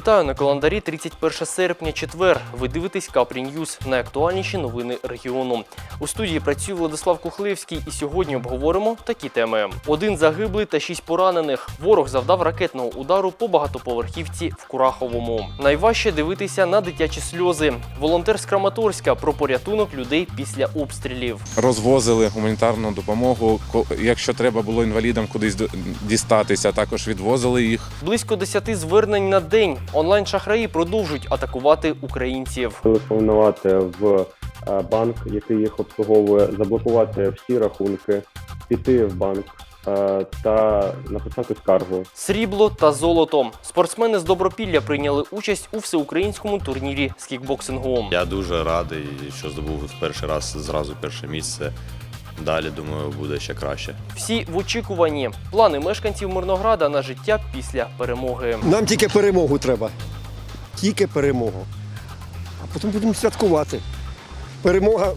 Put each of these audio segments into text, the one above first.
Вітаю на календарі 31 серпня, четвер. Ви дивитесь Капрі Ньюз, найактуальніші новини регіону. У студії працює Владислав Кухлевський, і сьогодні обговоримо такі теми: один загиблий та шість поранених. Ворог завдав ракетного удару по багатоповерхівці в Кураховому. Найважче дивитися на дитячі сльози. Волонтер з Краматорська про порятунок людей після обстрілів. розвозили гуманітарну допомогу. Якщо треба було інвалідам кудись дістатися, також відвозили їх. Близько 10 звернень на день. Онлайн-шахраї продовжують атакувати українців. телефонувати в е, банк, який їх обслуговує, заблокувати всі рахунки, піти в банк е, та написати скаргу. Срібло та золото. Спортсмени з Добропілля прийняли участь у всеукраїнському турнірі з кікбоксингу. Я дуже радий, що здобув в перший раз зразу перше місце. Далі, думаю, буде ще краще. Всі в очікуванні. Плани мешканців Мирнограда на життя після перемоги. Нам тільки перемогу треба. Тільки перемогу. А потім будемо святкувати. Перемога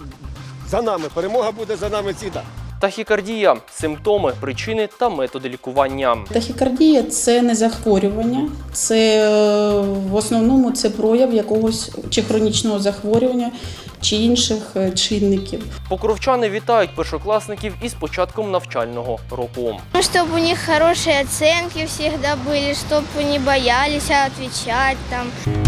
за нами. Перемога буде за нами завжди. Тахікардія, симптоми, причини та методи лікування. Тахікардія це не захворювання, це е, в основному це прояв якогось чи хронічного захворювання, чи інших е, чинників. Покровчани вітають першокласників із початком навчального року. Ну, чтобы у них хорошие оценки всегда были, чтобы не боялись отвечать там.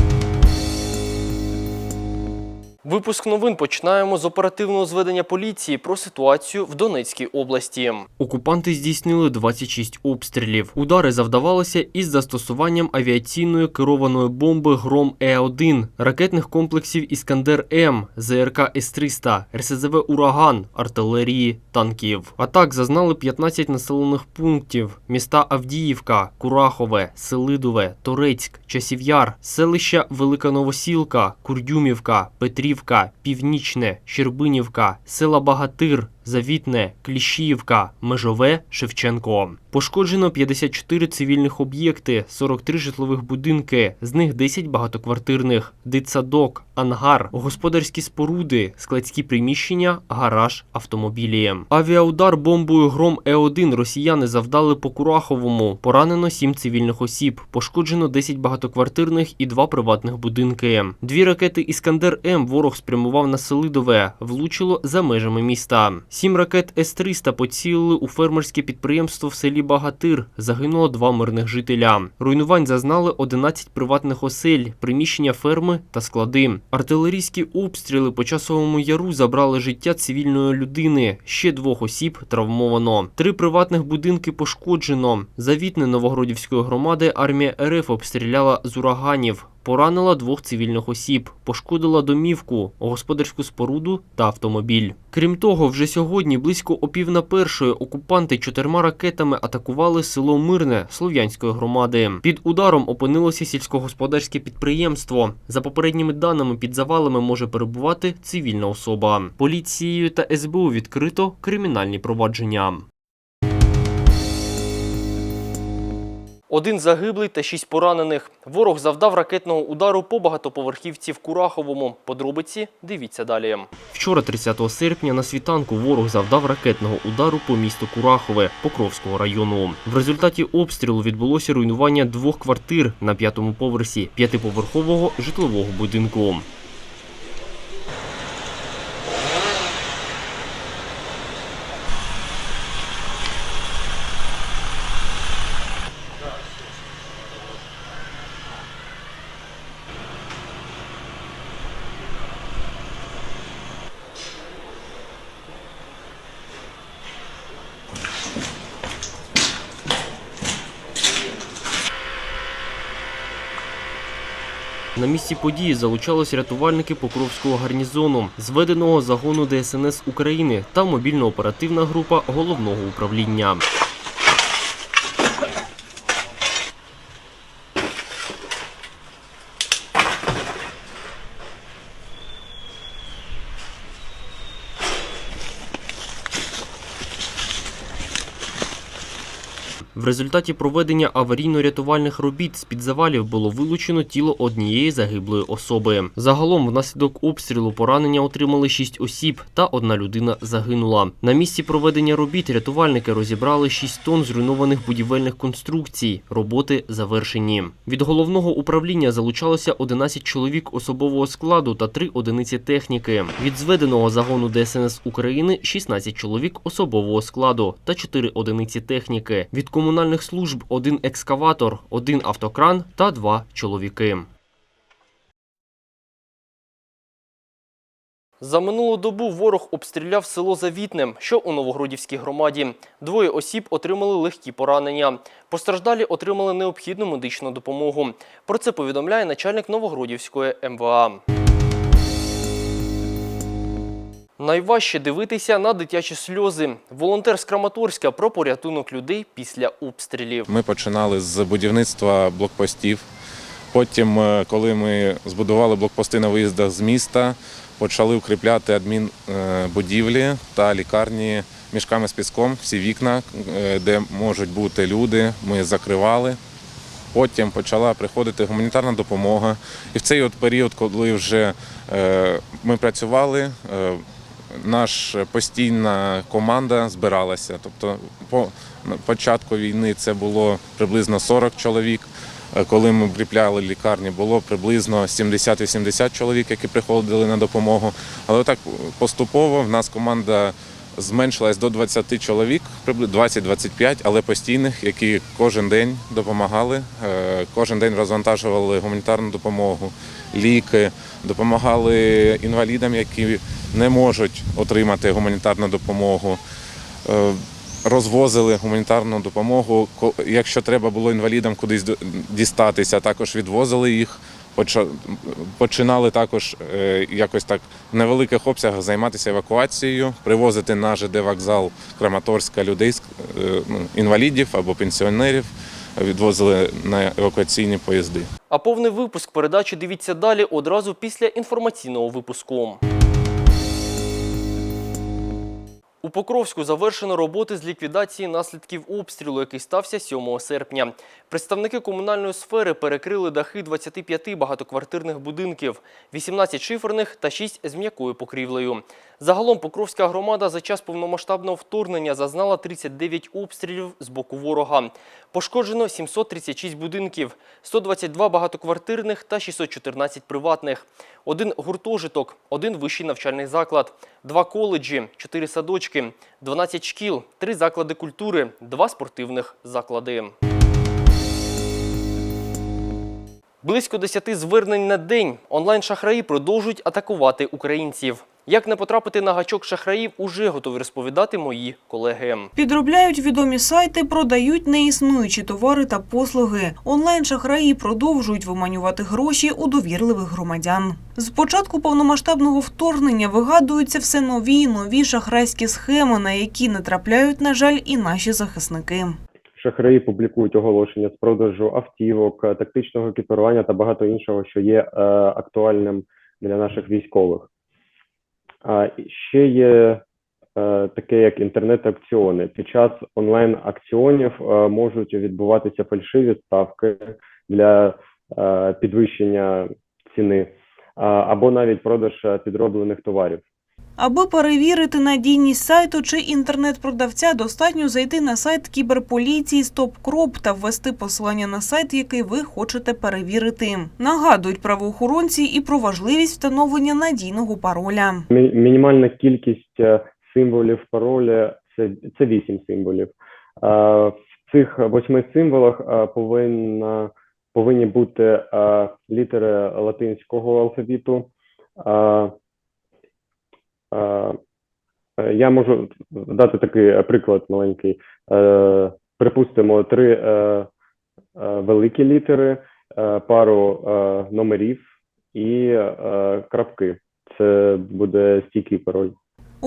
Випуск новин починаємо з оперативного зведення поліції про ситуацію в Донецькій області. Окупанти здійснили 26 обстрілів. Удари завдавалися із застосуванням авіаційної керованої бомби Гром Е1, ракетних комплексів Іскандер М, ЗРК С-300, РСЗВ Ураган, артилерії, танків. Атак зазнали 15 населених пунктів: міста Авдіївка, Курахове, Селидове, Торецьк, Часів'яр, селища Велика Новосілка, Курдюмівка, Петрівка, Північне, Щербинівка, села Багатир, Завітне, Кліщіївка, Межове, Шевченко. Пошкоджено 54 цивільних об'єкти, 43 житлових будинки, з них 10 багатоквартирних, дитсадок, ангар, господарські споруди, складські приміщення, гараж, автомобілі. Авіаудар бомбою Гром Е1 росіяни завдали по Кураховому. Поранено 7 цивільних осіб, пошкоджено 10 багатоквартирних і 2 приватних будинки. Дві ракети Іскандер М ворог спрямував на Селидове, влучило за межами міста. Сім ракет С-300 поцілили у фермерське підприємство в селі Багатир. Загинуло два мирних жителя. Руйнувань зазнали 11 приватних осель, приміщення ферми та склади. Артилерійські обстріли по часовому яру забрали життя цивільної людини. Ще двох осіб травмовано. Три приватних будинки пошкоджено. Завітне Новогродівської громади армія РФ обстріляла з ураганів. Поранила двох цивільних осіб, пошкодила домівку, господарську споруду та автомобіль. Крім того, вже сьогодні, близько опів на першої, окупанти чотирма ракетами атакували село Мирне Слов'янської громади. Під ударом опинилося сільськогосподарське підприємство. За попередніми даними, під завалами може перебувати цивільна особа. Поліцією та СБУ відкрито кримінальні провадження. Один загиблий та шість поранених. Ворог завдав ракетного удару по багатоповерхівці в Кураховому. Подробиці дивіться далі. Вчора, 30 серпня, на світанку ворог завдав ракетного удару по місту Курахове Покровського району. В результаті обстрілу відбулося руйнування двох квартир на п'ятому поверсі п'ятиповерхового житлового будинку. На місці події залучались рятувальники Покровського гарнізону, зведеного загону ДСНС України та мобільно-оперативна група головного управління. В результаті проведення аварійно-рятувальних робіт з-під завалів було вилучено тіло однієї загиблої особи. Загалом внаслідок обстрілу поранення отримали 6 осіб та одна людина загинула. На місці проведення робіт рятувальники розібрали 6 тонн зруйнованих будівельних конструкцій. Роботи завершені. Від головного управління залучалося 11 чоловік особового складу та 3 одиниці техніки. Від зведеного загону ДСНС України 16 чоловік особового складу та 4 одиниці техніки. Від комунальних служб один екскаватор, один автокран та два чоловіки. За минулу добу ворог обстріляв село Завітне, що у Новогродівській громаді. Двоє осіб отримали легкі поранення. Постраждалі отримали необхідну медичну допомогу. Про це повідомляє начальник Новогродівської МВА. Найважче дивитися на дитячі сльози. Волонтер з Краматорська про порятунок людей після обстрілів. Ми починали з будівництва блокпостів. Потім, е, коли ми збудували блокпости на виїздах з міста, почали укріпляти адмінбудівлі та лікарні мішками з піском. Всі вікна, е, де можуть бути люди, ми закривали. Потім почала приходити гуманітарна допомога. І в цей от період, коли вже е, ми працювали, наша постійна команда збиралася. Тобто, по початку війни це було приблизно 40 чоловік. Е, Коли ми укріпляли лікарні, було приблизно 70-80 чоловік, які приходили на допомогу. Але так поступово в нас команда зменшилась до 20 чоловік, прибли- 20-25, але постійних, які кожен день допомагали, е, кожен день розвантажували гуманітарну допомогу, ліки, допомагали інвалідам, які не можуть отримати гуманітарну допомогу. Е, Розвозили гуманітарну допомогу. Якщо треба було інвалідам кудись дістатися, також відвозили їх. Починали також е, якось так в невеликих обсягах займатися евакуацією, привозити на ЖД вокзал Краматорська людей, е, ну, інвалідів або пенсіонерів, відвозили на евакуаційні поїзди. А повний випуск передачі дивіться далі одразу після інформаційного випуску. У Покровську завершено роботи з ліквідації наслідків обстрілу, який стався 7 серпня. Представники комунальної сфери перекрили дахи 25 багатоквартирних будинків, 18 шиферних та 6 з м'якою покрівлею. Загалом Покровська громада за час повномасштабного вторгнення зазнала 39 обстрілів з боку ворога. Пошкоджено 736 будинків, 122 багатоквартирних та 614 приватних, один гуртожиток, один вищий навчальний заклад, два коледжі, 4 садочки, 12 шкіл, 3 заклади культури, 2 спортивних заклади. Близько 10 звернень на день. Онлайн-шахраї продовжують атакувати українців. Як не потрапити на гачок шахраїв, уже готові розповідати мої колеги. Підробляють відомі сайти, продають неіснуючі товари та послуги. Онлайн-шахраї продовжують виманювати гроші у довірливих громадян. З початку повномасштабного вторгнення вигадуються все нові й нові шахрайські схеми, на які не трапляють, на жаль, і наші захисники. Шахраї публікують оголошення з продажу автівок, е, тактичного екіпірування та багато іншого, що є е, актуальним для наших військових. А ще є е, таке, як інтернет-акціони. Під час онлайн-акціонів е, можуть відбуватися фальшиві ставки для е, підвищення ціни, або навіть продаж підроблених товарів. Аби перевірити надійність сайту чи інтернет-продавця, достатньо зайти на сайт кіберполіції StopCrop та ввести посилання на сайт, який ви хочете перевірити. Нагадують правоохоронці і про важливість встановлення надійного пароля. Мінімальна кількість е, символів пароля це, 8 символів. Е, В цих восьми символах е, повинна, повинні бути літери латинського алфавіту. Я можу дати такий е, приклад маленький. Е, Припустимо, три е, великі літери, пару номерів і крапки. Це буде стійкий пароль.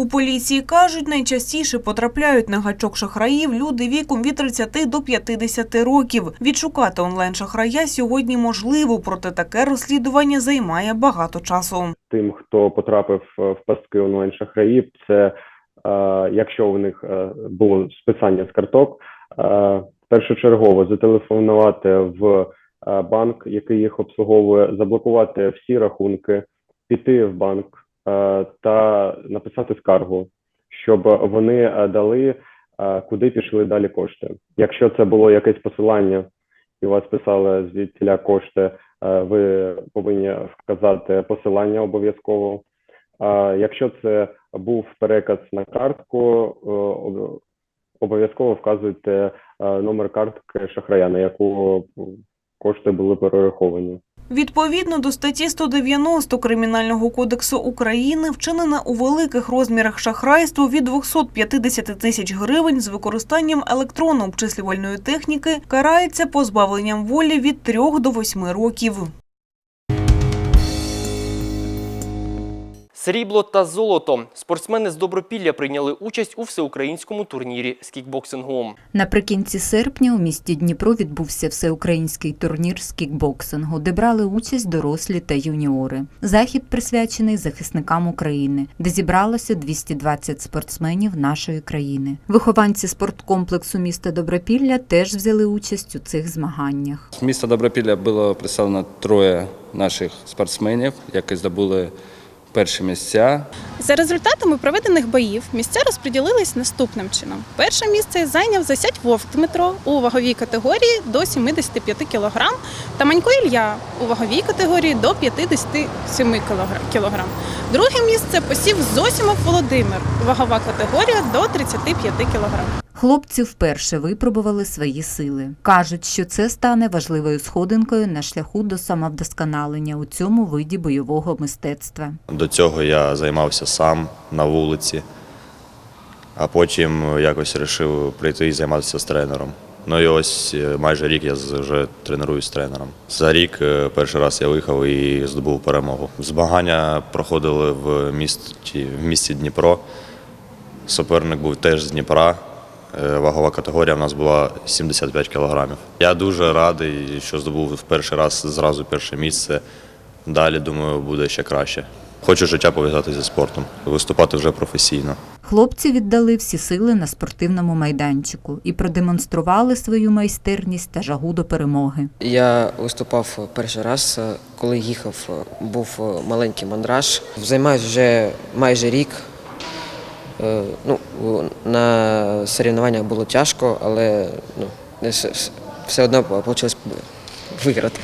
У поліції кажуть, найчастіше потрапляють на гачок шахраїв люди віком від 30 до 50 років. Відшукати онлайн-шахрая сьогодні можливо, проте таке розслідування займає багато часу. Тим, хто потрапив е, в пастки онлайн шахраїв, це е, якщо у них е, було списання з карток, першочергово зателефонувати в банк, який їх обслуговує, заблокувати всі рахунки, піти в банк та написати скаргу, щоб вони е, дали, е, куди пішли далі кошти. Якщо це було якесь посилання, і вас писали звідтіля кошти, е, ви повинні вказати посилання обов'язково. А якщо це був переказ на картку, е, обов'язково вказуйте е, номер картки шахрая, на яку кошти були перераховані. Відповідно до статті 190 Кримінального кодексу України вчинене у великих розмірах шахрайство від 250 тисяч гривень з використанням електронно-обчислювальної техніки карається позбавленням волі від 3 до 8 років. Срібло та золото. Спортсмени з Добропілля прийняли участь у всеукраїнському турнірі з кікбоксингу. Наприкінці серпня у місті Дніпро відбувся всеукраїнський турнір з кікбоксингу, де брали участь дорослі та юніори. Захід присвячений захисникам України, де зібралося 220 спортсменів нашої країни. Вихованці спорткомплексу міста Добропілля теж взяли участь у цих змаганнях. З міста Добропілля було представлено троє наших спортсменів, які здобули перші місця. За результатами проведених боїв місця розподілились наступним чином. Перше місце зайняв Засядь Вовк Дмитро у ваговій категорії до 75 кг та Манько Ілля у ваговій категорії до 57 кг. Друге місце посів Зосімов Володимир, вагова категорія до 35 кг. Хлопці вперше випробували свої сили. кажуть, що це стане важливою сходинкою на шляху до самовдосконалення у цьому виді бойового мистецтва. До цього я займався сам на вулиці, а потім якось вирішив прийти і займатися з тренером. Ну і ось е, майже рік я вже тренуюсь з тренером. За рік е, перший раз я виїхав і здобув перемогу. Змагання проходили в місті, в місті Дніпро. Суперник був теж з Дніпра. Е, Вагова категорія в нас була 75 кілограмів. Я дуже радий, що здобув в перший раз зразу перше місце. Далі, думаю, буде ще краще. Хочу життя пов'язати зі спортом, виступати вже професійно. Хлопці віддали всі сили на спортивному майданчику і продемонстрували свою майстерність та жагу до перемоги. Я виступав перший раз, е, коли їхав, е, був маленький мандраж. Займаюся вже майже рік. Е, Ну, на соревнованнях було тяжко, але ну, все одно вийшло виграти.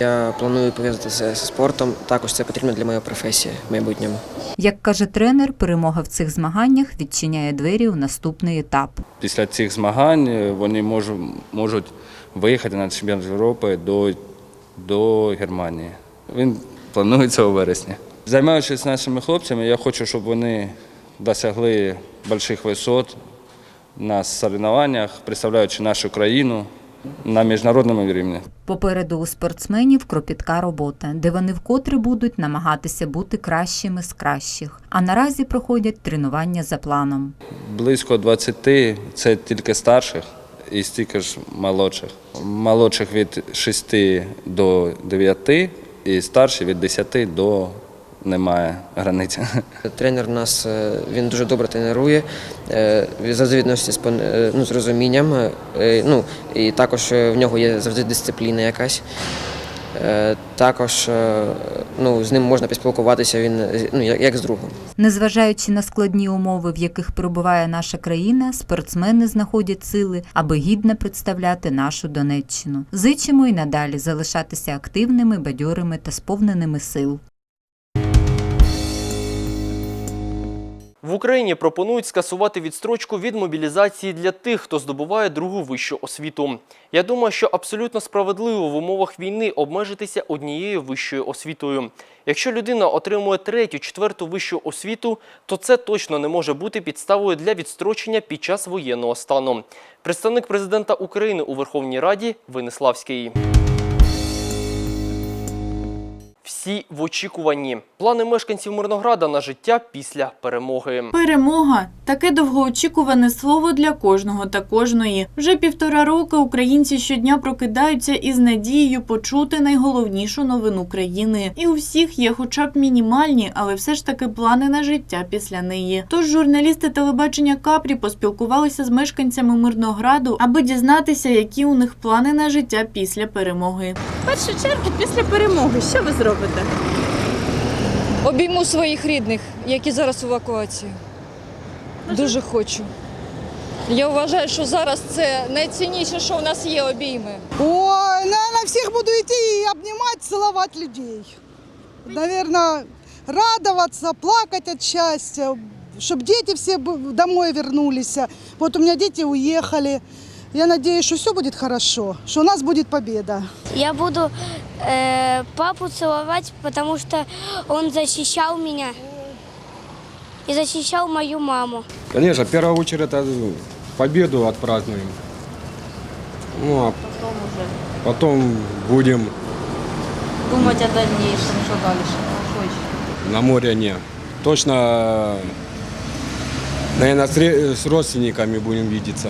Я планую пов'язатися зі спортом. Також це потрібно для моєї професії в майбутньому. Як каже тренер, перемога в цих змаганнях відчиняє двері у наступний етап. Після цих змагань е, вони можуть, можуть виїхати на чемпіонат Європи до, до Германії. Він планується у вересні. Займаючись нашими хлопцями, я хочу, щоб вони досягли великих висот на соревнованнях, представляючи нашу країну на міжнародному рівні. Попереду у спортсменів кропітка робота, де вони вкотре будуть намагатися бути кращими з кращих. А наразі проходять тренування за планом. Близько 20 – це тільки старших і стільки ж молодших. Молодших від 6 до 9 і старші від 10 до немає границі. Тренер у нас е, він дуже добре тренує, е, він завжди відноситься з е, ну, з розумінням. Ну, і також в нього є завжди дисципліна якась. Також ну, з ним можна поспілкуватися, він ну, як, як з другом. Незважаючи на складні умови, в яких перебуває наша країна, спортсмени знаходять сили, аби гідно представляти нашу Донеччину. Зичимо й надалі залишатися активними, бадьорими та сповненими сил. В Україні пропонують скасувати відстрочку від мобілізації для тих, хто здобуває другу вищу освіту. Я думаю, що абсолютно справедливо в умовах війни обмежитися однією вищою освітою. Якщо людина отримує третю, четверту вищу освіту, то це точно не може бути підставою для відстрочення під час воєнного стану. Представник президента України у Верховній Раді Виниславський. Всі в очікуванні. Плани мешканців Мирнограда на життя після перемоги. Перемога таке довгоочікуване слово для кожного та кожної. Вже півтора року українці щодня прокидаються із надією почути найголовнішу новину країни. І у всіх є, хоча б мінімальні, але все ж таки плани на життя після неї. Тож журналісти телебачення Капрі поспілкувалися з мешканцями Мирнограду, аби дізнатися, які у них плани на життя після перемоги. В першу чергу після перемоги, що ви зробите? Обійму своїх рідних, які зараз в евакуації. Дуже хочу. Я вважаю, що зараз це найцінніше, що в нас є обійми. Ой, наверное, всех буду идти и обнимать, целовать людей. Наверное, радоваться, плакать от счастья, чтобы дети все бы домой вернулись. Вот у меня дети уехали. Я надеюсь, что все будет хорошо, что у нас будет победа. Я буду э, папу целовать, потому что он защищал меня и защищал мою маму. Конечно, в первую очередь это победу отпразднуем. Ну, а потом будем Думати о дальнейшем, далі? Що ще? на море не. Точно, наверное, с родственниками будем видеться.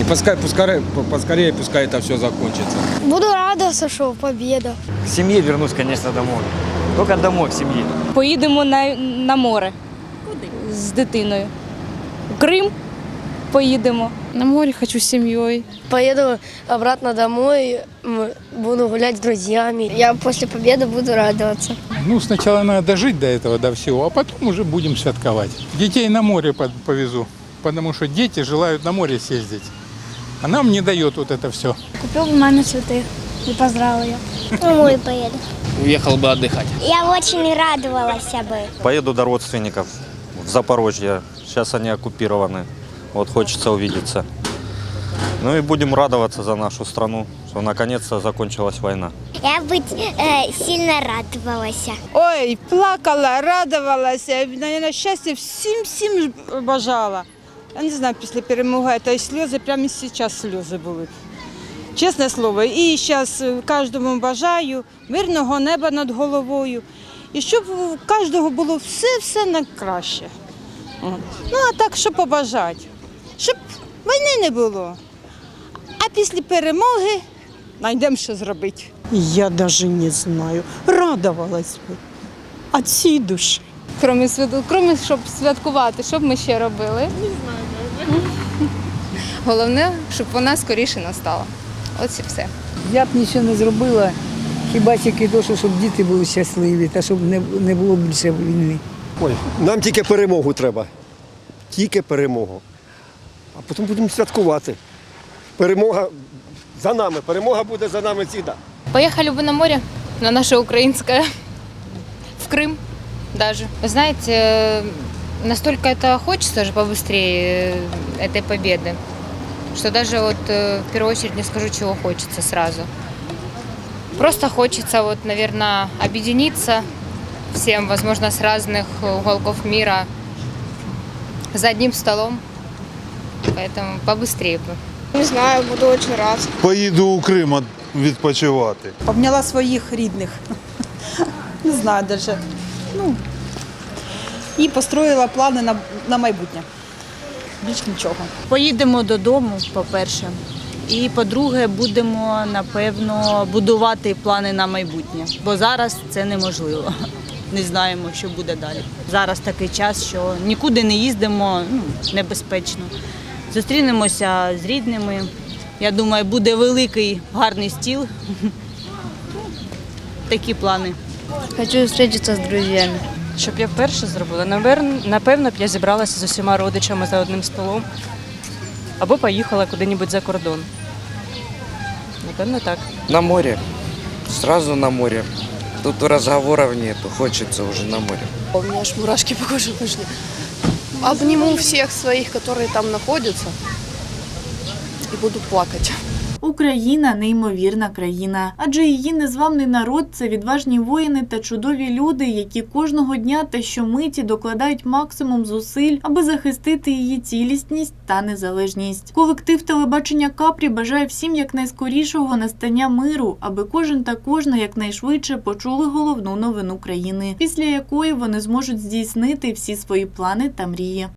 Не пускай, пускай, поскорее пускай это все закончится. Буду радоваться, что победа. К семье вернусь, конечно, домой. Только домой, к семье. Поїдемо на, на море. Куди? З дитиною. В Крим поїдемо. На море хочу з сім'єю. Поеду обратно домой, буду гулять с друзьями. Я после победы буду радоваться. Ну, сначала надо дожить до этого, до всего, а потом уже будем святковать. Детей на море под- повезу, потому что дети желают на море съездить. А нам не дает вот это все. Купил в маме цветы и поздравил ее. Домой поеду. Уехал бы отдыхать. Я очень радовалась бы. Поеду до родственников в Запорожье. Сейчас они оккупированы. Вот хочется увидеться. Ну и будем радоваться за нашу страну, что наконец-то закончилась война. Я быть сильно радовалась. Ой, плакала, радовалася, наверное, щастя всім всім бажала. Я не знаю, після перемоги та й сльози, прямо зараз сльози були. Чесне слово, і зараз кожному бажаю мирного неба над головою. І щоб у кожного було все-все найкраще. От. Ну, а так, що побажати? Щоб війни не було. А після перемоги знайдемо, що зробити. Я даже не знаю. Радовалась би. От всій душі. Кроме, кроме щоб святкувати, що б ми ще робили? Не знаю. Головне, щоб вона скоріше настала. Ось і все. Я б нічого не зробила, хіба тільки то, щоб діти були щасливі та щоб не, було більше війни. Ой, нам тільки перемогу треба. Тільки перемогу. А потім будемо святкувати. Перемога за нами, перемога буде за нами завжди. Поехали бы на море, на наше украинское, в Крым даже. Вы знаете, э, настолько это хочется же побыстрее э, этой победы, что даже вот э, в первую очередь не скажу, чего хочется сразу. Просто хочется вот, наверное, объединиться всем, возможно, с разных уголков мира за одним столом. Поэтому побыстрее бы. Не знаю, буду очень рад. Поїду у Крим відпочивати. Обняла своїх рідних. Не знаю даже. Ну, і построїла плани на, на майбутнє. Більш нічого. Поїдемо додому, по-перше. І по-друге, будемо напевно будувати плани на майбутнє, бо зараз це неможливо. Не знаємо, що буде далі. Зараз такий час, що нікуди не їздимо, ну, небезпечно. Зустрінемося з рідними. Я думаю, буде великий гарний стіл. Такі плани. Хочу встретиться с друзьями. Щоб я вперше зробила, напевно б я зібралася з усіма родичами за одним столом або поїхала куди-небудь за кордон. Напевно, так. На море. Сразу на море. Тут разговоров нету, хочется уже на море. У меня аж мурашки по коже пошли. Обниму всех своих, которые там находятся, и буду плакать. Україна неймовірна країна, адже її незламний народ це відважні воїни та чудові люди, які кожного дня та щомиті докладають максимум зусиль, аби захистити її цілісність та незалежність. Колектив телебачення Капрі бажає всім якнайскорішого настання миру, аби кожен та кожна якнайшвидше почули головну новину країни, після якої вони зможуть здійснити всі свої плани та мрії.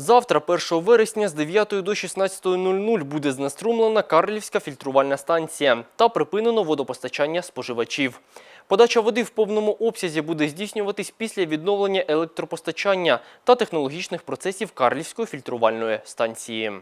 Завтра, 1 вересня, з 9 до 16.00 буде знеструмлена Карлівська фільтрувальна станція та припинено водопостачання споживачів. Подача води в повному обсязі буде здійснюватись після відновлення електропостачання та технологічних процесів Карлівської фільтрувальної станції.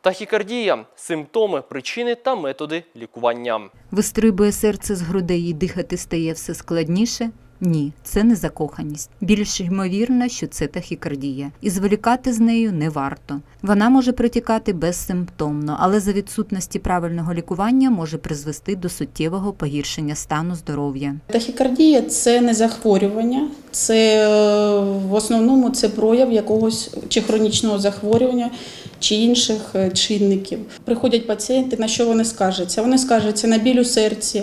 Тахікардія – симптоми, причини та методи лікування. Вистрибує серце з грудей і дихати стає все складніше? Ні, це не закоханість. Більш ймовірно, що це тахікардія. І зволікати з нею не варто. Вона може протікати безсимптомно, але за відсутності правильного лікування може призвести до суттєвого погіршення стану здоров'я. Тахікардія це не захворювання, це е, в основному це прояв якогось чи хронічного захворювання, чи інших е, чинників. Приходять пацієнти, на що вони скаржаться? Вони скаржаться на біль у серці,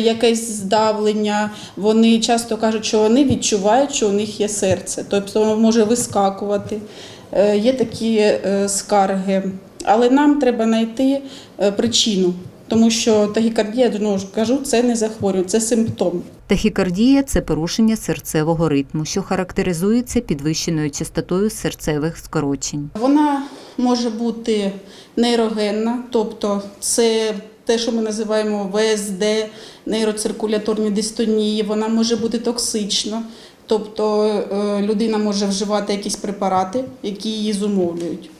якесь здавлення. Вони часто кажуть, що вони відчувають, що у них є серце, тобто воно може вискакувати. Е, Є такі е, скарги, але нам треба знайти е, причину. Тому що тахікардія, ж кажу, це не захворювання, це симптом. Тахікардія це порушення серцевого ритму, що характеризується підвищеною частотою серцевих скорочень. Вона може бути нейрогенна, тобто це те, що ми називаємо ВСД, нейроциркуляторні дистонії, вона може бути токсична. Тобто е, людина може вживати якісь препарати, які її зумовлюють.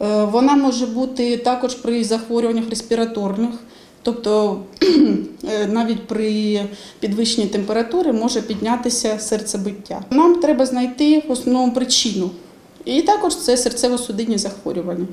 Е, Вона може бути також при захворюваннях респіраторних, тобто е, навіть при підвищенні температури може піднятися серцебиття. Нам треба знайти в основному причину. І також це серцево-судинні захворювання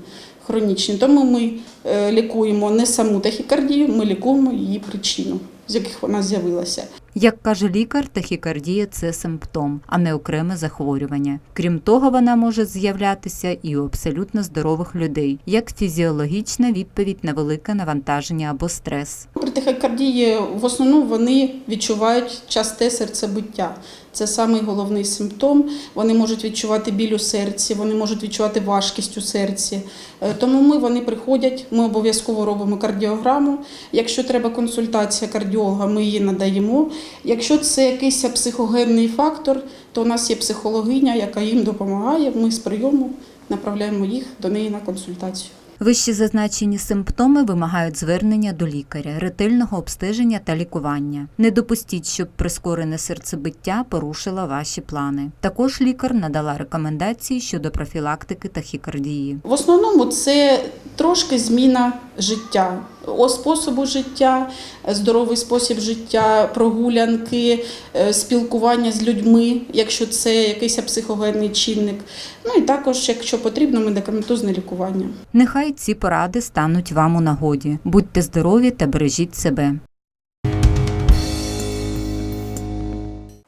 хронічні. Тому ми е, лікуємо не саму тахікардію, ми лікуємо її причину, з яких вона з'явилася. Як каже лікар, тахікардія це симптом, а не окреме захворювання. Крім того, вона може з'являтися і у абсолютно здорових людей, як фізіологічна відповідь на велике навантаження або стрес. При тахікардії в основному вони відчувають часте серцебиття. Це самий головний симптом. Вони можуть відчувати біль у серці, вони можуть відчувати важкість у серці. Е, Тому ми вони приходять, ми обов'язково робимо кардіограму. Якщо треба консультація кардіолога, ми її надаємо. Якщо це якийсь психогенний фактор, то у нас є психологиня, яка їм допомагає. Ми з прийому направляємо їх до неї на консультацію. Вищі зазначені симптоми вимагають звернення до лікаря, ретельного обстеження та лікування. Не допустіть, щоб прискорене серцебиття порушило ваші плани. Також лікар надала рекомендації щодо профілактики тахікардії. В основному це трошки зміна життя, о, способу життя, здоровий спосіб життя, прогулянки, е, спілкування з людьми, якщо це якийсь психогенний чинник. Ну і також, якщо потрібно, медикаментозне лікування. Нехай ці поради стануть вам у нагоді. Будьте здорові та бережіть себе.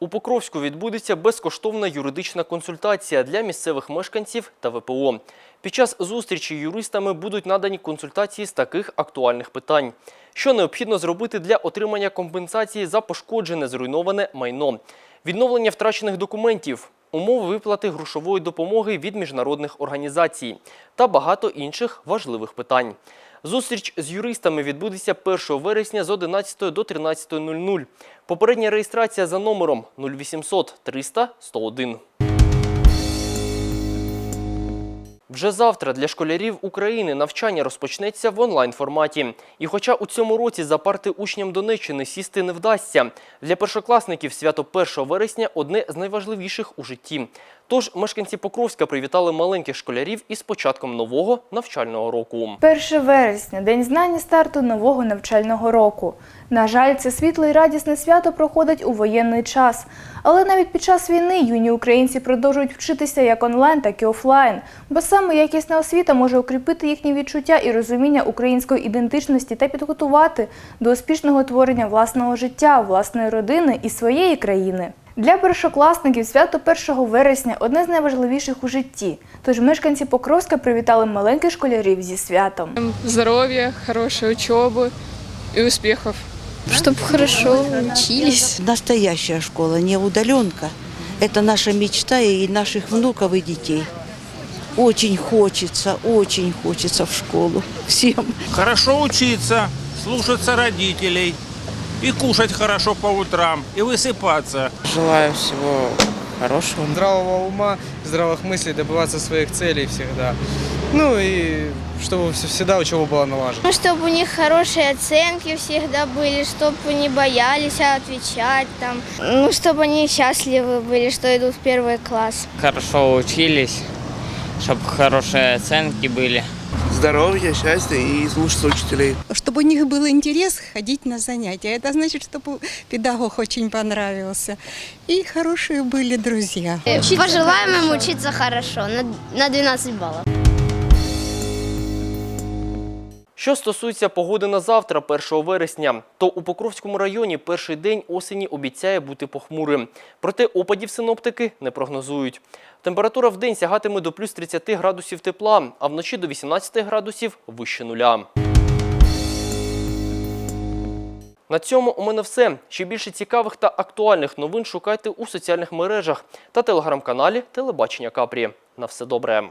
У Покровську відбудеться безкоштовна юридична консультація для місцевих мешканців та ВПО. Під час зустрічі юристами будуть надані консультації з таких актуальних питань. Що необхідно зробити для отримання компенсації за пошкоджене зруйноване майно, відновлення втрачених документів, умови виплати грошової допомоги від міжнародних організацій та багато інших важливих питань. Зустріч з юристами відбудеться 1 вересня з 11 до 13.00. Попередня реєстрація за номером 0800 300 101. Вже завтра для школярів України навчання розпочнеться в онлайн-форматі. І хоча у цьому році за парти учням Донеччини сісти не вдасться, для першокласників свято 1 вересня одне з найважливіших у житті. Тож мешканці Покровська привітали маленьких школярів із початком нового навчального року. 1 вересня день знань і старту нового навчального року. На жаль, це світле і радісне свято проходить у воєнний час. Але навіть під час війни юні українці продовжують вчитися як онлайн, так і офлайн. Бо саме якісна освіта може укріпити їхні відчуття і розуміння української ідентичності та підготувати до успішного творення власного життя, власної родини і своєї країни. Для першокласників свято 1 вересня одне з найважливіших у житті. Тож мешканці Покровська привітали маленьких школярів зі святом. Здоровья, хорошей учебы и успехов. Чтобы хорошо учились. Настоящая школа, не удаленка. Это наша мечта и наших внуков и детей. Очень хочется, очень хочется в школу всем. Хорошо учиться, слушаться родителей И кушать хорошо по утрам и высыпаться. Желаю всего хорошего. Здравого ума, здравых мыслей, добиваться своих целей всегда. Ну и чтобы вс- всегда учеба была налажена. Ну, чтобы у них хорошие оценки всегда были, чтобы не боялись отвечать там. Ну, чтобы они счастливы были, что идут в первый класс. Хорошо учились, чтобы хорошие оценки были. Здоровья, счастья и слушаться учителей. Чтобы у них был интерес ходить на занятия. Это значит, чтобы педагог очень понравился. И хорошие были друзья. Пожелаем им учиться хорошо, на, на 12 баллов. Що стосується погоди на завтра, 1 вересня, то у Покровському районі перший день осені обіцяє бути похмурим. Проте опадів синоптики не прогнозують. Температура в день сягатиме до плюс 30 градусів тепла, а вночі до 18 градусів вище нуля. На цьому у мене все. Ще більше цікавих та актуальних новин шукайте у соціальних мережах та телеграм-каналі Телебачення Капрі. На все добре.